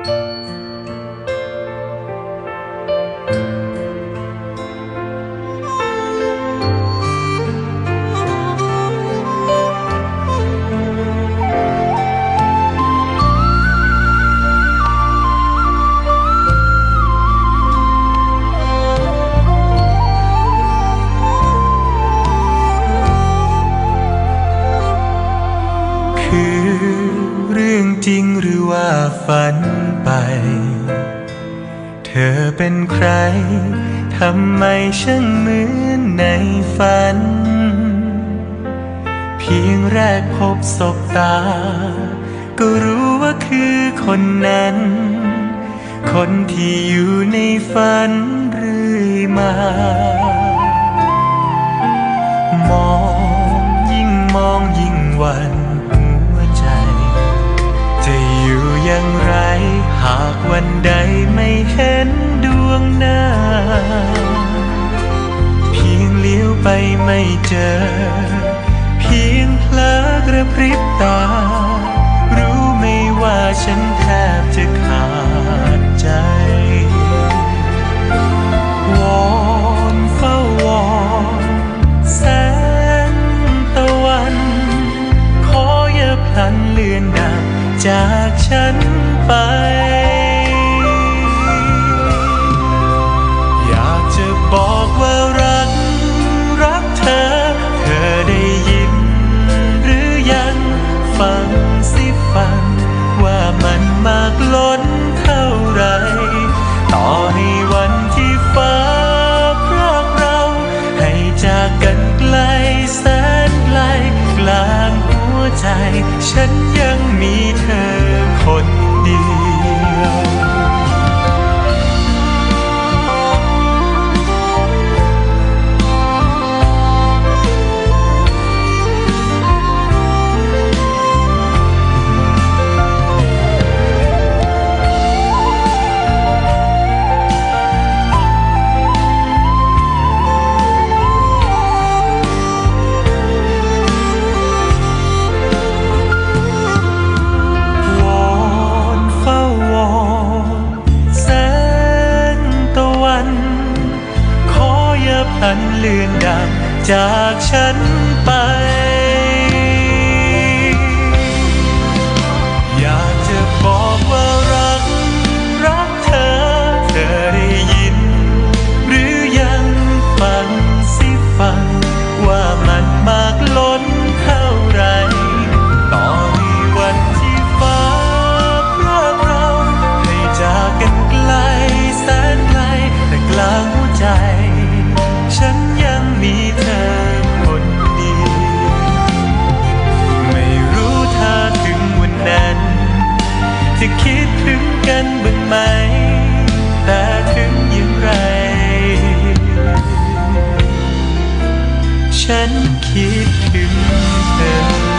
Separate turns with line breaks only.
คือเรื่องจริงหรือ ว่าฝันไป เธอเป็นใคร ทำไมช่างเหมือนในฝัน เพียงแรกพบศบตา ก็รู้ว่าคือคนนั้น คนที่อยู่ในฝันเรื่อยมามองยิ่งมองยิ่งหวัน วันใดไม่เห็นดวงหน้า เพียงเลี้ยวไปไม่เจอ เพียงเพลอกระพริบตา รู้ไม่ว่าฉันแทบจะขาดใจ วอนเฝ้าวอนแสงตะวัน ขออย่าพลันเลือนดับจากฉันไป ฉันยังมีเธอคนเดียว เลือนดับจากฉัน จะคิดถึงกันบ้างไหม แต่ถึงอย่างไร ฉันคิดถึงเธอ